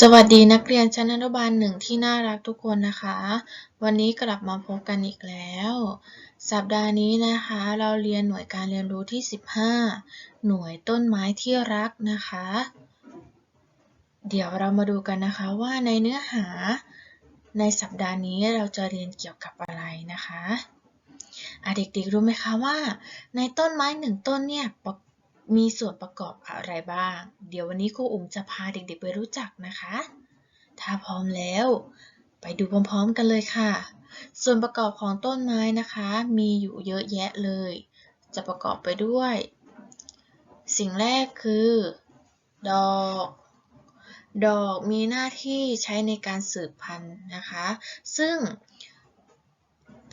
สวัสดีนักเรียนชั้นอนุบาลหนึ่งที่น่ารักทุกคนนะคะ วันนี้กลับมาพบกันอีกแล้ว สัปดาห์นี้นะคะ เราเรียนหน่วยการเรียนรู้ที่ 15 หน่วยต้นไม้ที่รักนะคะ เดี๋ยวเรามาดูกันนะคะว่าในเนื้อหาในสัปดาห์นี้เราจะเรียนเกี่ยวกับอะไรนะคะเด็กๆรู้ไหมคะว่า ในต้นไม้หนึ่งต้นเนี่ยประ มีส่วนประกอบอะไรบ้าง เดี๋ยววันนี้ครูอุ๋มจะพาเด็กๆไปรู้จักนะคะ ถ้าพร้อมแล้ว ไปดูพร้อมๆกันเลยค่ะ ส่วนประกอบของต้นไม้นะคะ มีอยู่เยอะแยะเลย จะประกอบไปด้วย สิ่งแรกคือ ดอก ดอกมีหน้าที่ใช้ในการสืบพันธุ์นะคะ ซึ่ง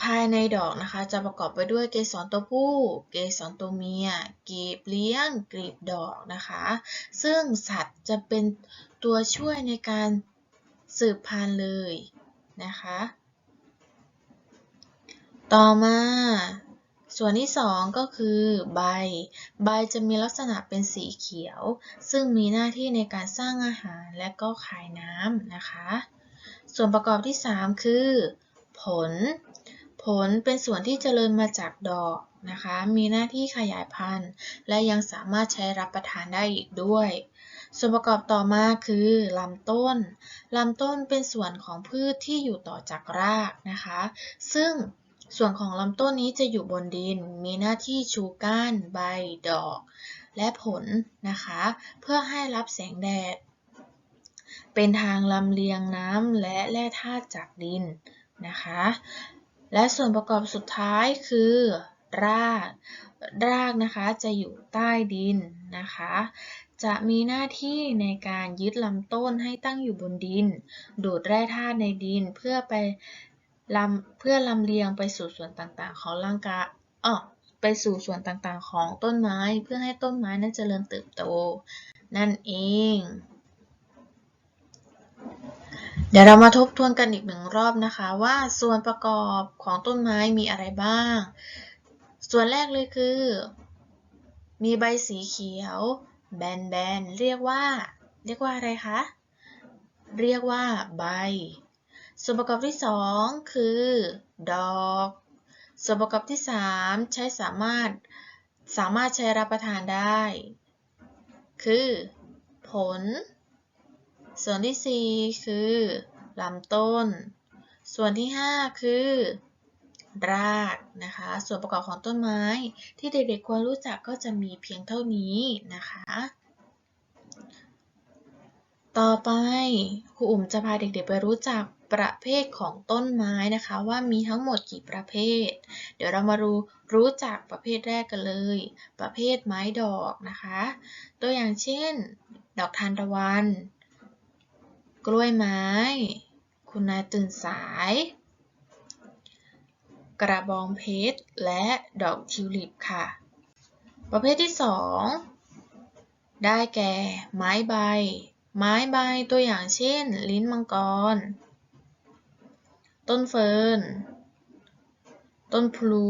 ภายในดอกนะคะ จะประกอบไปด้วยเกสรตัวผู้ เกสรตัวเมียกลีบเลี้ยงกลีบดอกนะคะ ซึ่งสัตว์จะเป็นตัวช่วยในการสืบพันธุ์เลยนะคะ ต่อมาส่วนที่สองก็คือใบ ใบจะมีลักษณะเป็นสีเขียว ซึ่งมีหน้าที่ในการสร้างอาหารและก็ขายน้ำนะคะ ส่วนประกอบที่ 3 คือ ผล ผลเป็นส่วนที่เจริญมาจากดอกนะคะ มีหน้าที่ขยายพันธุ์ และยังสามารถใช้รับประทานได้อีกด้วย ส่วนประกอบต่อมาคือลำต้น ลำต้นเป็นส่วนของพืชที่อยู่ต่อจากรากนะคะ ซึ่งส่วนของลำต้นนี้จะอยู่บนดิน มีหน้าที่ชูก้าน ใบ ดอก และผลนะคะ เพื่อให้รับแสงแดด เป็นทางลำเลียงน้ำและแร่ธาตุจากดินนะคะ และส่วนประกอบสุดท้ายคือ ราก รากนะคะจะอยู่ใต้ดินนะคะ จะมีหน้าที่ในการยึดลำต้นให้ตั้งอยู่บนดิน ดูดแร่ธาตุในดินเพื่อไปลำเพื่อลำเลียงไปสู่ส่วนต่างๆ ของร่างกายอ๋อไปสู่ส่วนต่างๆ ของต้นไม้เพื่อให้ต้นไม้นั้นเจริญเติบโต นั่นเอง เดี๋ยวเรามาทบทวนกันอีกหนึ่งรอบนะคะว่าส่วนประกอบของต้นไม้มีอะไรบ้าง ส่วนแรกเลยคือ มีใบสีเขียว แบนๆเรียกว่า เรียกว่าอะไรคะเรียกว่าใบ ส่วนประกอบที่ 2 คือ ดอก ส่วนประกอบที่ 3 ใช้สามารถสามารถใช้รับประทานได้ คือ ผล ส่วนที่ 4 คือลำต้น ส่วนที่ 5 คือ รากนะคะ ส่วนประกอบของต้นไม้ที่เด็กๆควรรู้จักก็จะมีเพียงเท่านี้นะคะ ต่อไปครูอุ๋มจะพาเด็กๆไปรู้จักประเภทของต้นไม้นะคะว่ามีทั้งหมดกี่ประเภท เดี๋ยวเรามารู้รู้จักประเภทแรกกันเลย ประเภทไม้ดอกนะคะ ตัวอย่างเช่น ดอกทานตะวัน กล้วยไม้ คุณนายตื่นสาย กระบองเพชร และดอกทิวลิปค่ะ ประเภทที่ 2 ได้แก่ ไม้ใบ ไม้ใบตัวอย่างเช่น ลิ้นมังกร ต้นเฟิร์น ต้นพลู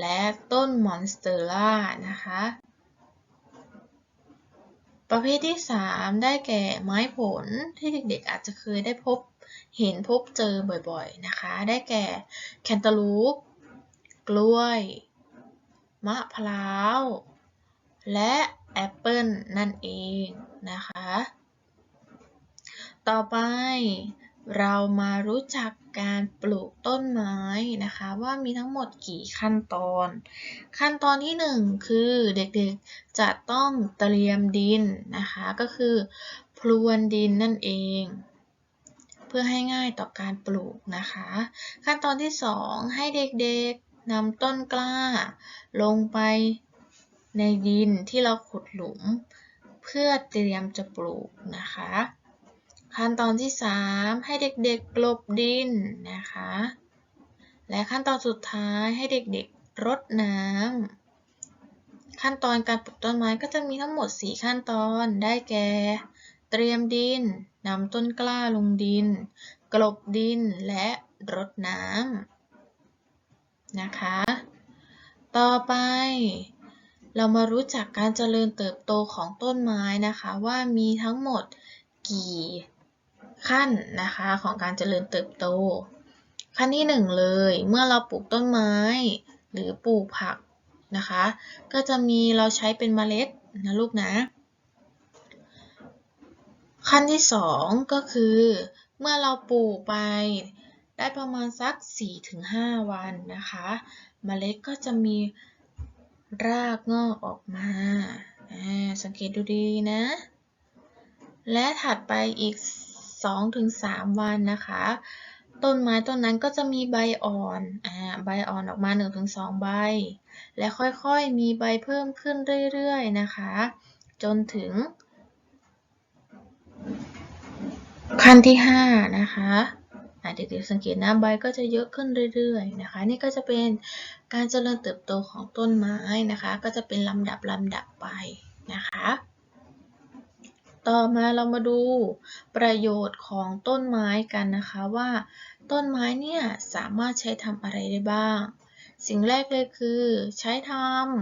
และต้นมอนสเตอร่านะคะ ประเภทที่ 3 ได้แก่ไม้ผลที่เด็กๆ อาจจะเคยได้พบเห็นพบเจอบ่อยๆนะคะ ได้แก่แคนตาลูป กล้วย มะพร้าว และแอปเปิลนั่นเองนะคะ ต่อไป เรามารู้จักการปลูกต้นไม้นะคะ ว่ามีทั้งหมดกี่ขั้นตอน ขั้นตอนที่ 1 คือเด็กๆจะต้องเตรียมดินนะคะ ก็คือ พรวนดินนั่นเอง เพื่อให้ง่ายต่อการปลูกนะคะ ขั้นตอนที่ 2 ให้เด็กๆนำต้นกล้า ลงไปในดินที่เราขุดหลุม เพื่อเตรียมจะปลูกนะคะ ขั้นตอนที่ 3 ให้เด็กๆกลบดินนะคะ และขั้นตอนสุดท้ายให้เด็กๆรดน้ำขั้นตอนการปลูกต้นไม้ก็จะมีทั้งหมด 4 ขั้นตอนได้แก่ เตรียมดินนำต้นกล้าลงดิน กลบดินและรดน้ำนะคะ ต่อไปเรามารู้จักการเจริญเติบโตของต้นไม้นะคะ ว่ามีทั้งหมดกี่ ขั้นนะคะของการเจริญเติบโต ขั้นที่หนึ่งเลย เมื่อเราปลูกต้นไม้ หรือปลูกผักนะคะ ก็จะมีเราใช้เป็นเมล็ดนะลูกนะ ขั้นที่สองก็คือ เมื่อเราปลูกไปได้ประมาณสัก 4-5 วันนะคะเมล็ดก็จะมีรากงอกออกมาสังเกตดูดีนะ และถัดไปอีก 2-3 วันนะคะ ต้นไม้ต้นนั้นก็จะมีใบอ่อนอ่าใบอ่อนออกมา 1-2 ใบ และค่อยๆมีใบเพิ่มขึ้นเรื่อยๆนะคะ จนถึง ขั้นที่ 5 นะคะอะเด็กๆสังเกตนะใบก็จะเยอะขึ้นเรื่อยๆนะคะ นี่ก็จะเป็นการเจริญเติบโตของต้นไม้นะคะ ก็จะเป็นลำดับลำดับไปนะคะ ต่อมาเรามาดูประโยชน์ของต้นไม้กันนะคะว่า ต้นไม้เนี่ยสามารถใช้ทำอะไรได้บ้าง สิ่งแรกเลยคือ ใช้ท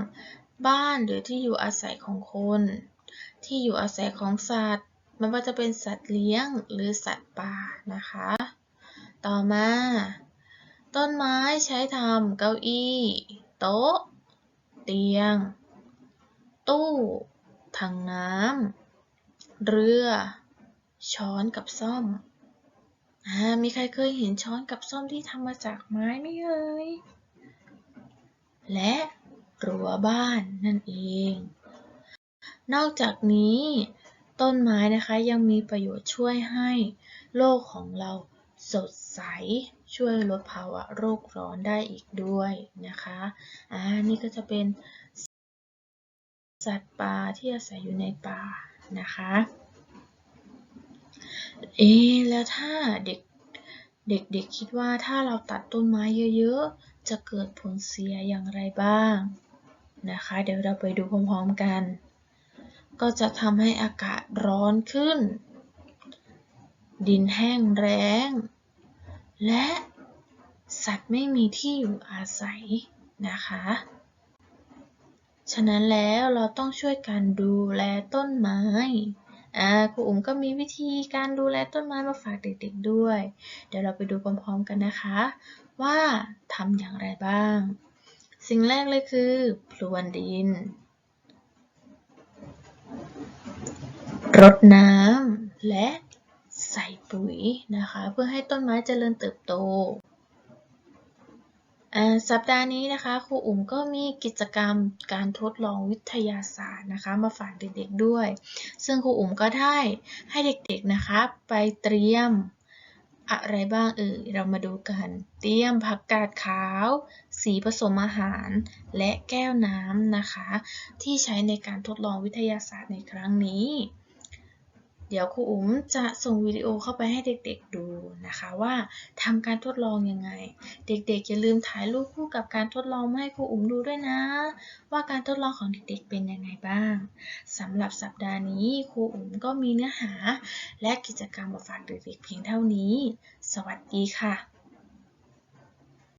ำบ้านหรือที่อยู่อาศัยของคน ที่อยู่อาศัยของสัตว์ไม่ว่าจะเป็นสัตว์เลี้ยงหรือสัตว์ป่านะคะ ต่อมา ต้นไม้ใช้ทำเก้าอี้โต๊ะ เตียง ตู้ถังน้ำ เรือ ช้อนกับซ่อมอมีใครเคยเห็นช้อนกับซ่อมที่ทำมาจากไม้ไหมเอ่ย และรั้วบ้านนั่นเอง นอกจากนี้ต้นไม้นะคะยังมีประโยชน์ช่วยให้โลกของเราสดใส ช่วยลดภาวะโรคร้อนได้อีกด้วยนะคะอ่านี่ก็จะเป็น สัตว์ป่าที่อาศัยอยู่ในป่า นะคะ เอ๊แล้วถ้าเด็กเด็กๆคิดว่าถ้าเราตัดต้นไม้เยอะๆ จะเกิดผลเสียอย่างไรบ้างนะคะ เดี๋ยวเราไปดูพร้อมๆกัน ก็จะทำให้อากาศร้อนขึ้น ดินแห้งแล้งและสัตว์ไม่มีที่อยู่อาศัยนะคะ ฉะนั้นแล้วเราต้องช่วยกันดูแลต้นไม้อ่าครูอุ๋มก็มีวิธีการดูแลต้นไม้มาฝากเด็กๆด้วย เดี๋ยวเราไปดูพร้อมๆกันนะคะ ว่าทำอย่างไรบ้าง สิ่งแรกเลยคือพรวนดิน รดน้ำและใส่ปุ๋ยนะคะ เพื่อให้ต้นไม้เจริญเติบโต สัปดาห์นี้นะคะครูอุ๋มก็มีกิจกรรมการทดลองวิทยาศาสตร์นะคะ มาฝากเด็กๆด้วย ซึ่งครูอุ๋มก็ได้ให้เด็กๆนะคะ ไปเตรียมอะไรบ้างเอ่ยเรามาดูกัน เตรียมผักกาดขาว สีผสมอาหาร และแก้วน้ำนะคะ ที่ใช้ในการทดลองวิทยาศาสตร์ในครั้งนี้ เดี๋ยวครูอุ๋มจะส่งวิดีโอเข้าไปให้เด็กๆดูนะคะว่าทำการทดลองยังไง เด็กๆอย่าลืมถ่ายรูปคู่กับการทดลองมาให้ครูอุ๋มดูด้วยนะ ว่าการทดลองของเด็กๆเป็นยังไงบ้างสำหรับสัปดาห์นี้ครูอุ๋มก็มีเนื้อหา และกิจกรรมมาฝากเด็กๆเพียงเท่านี้ สวัสดีค่ะ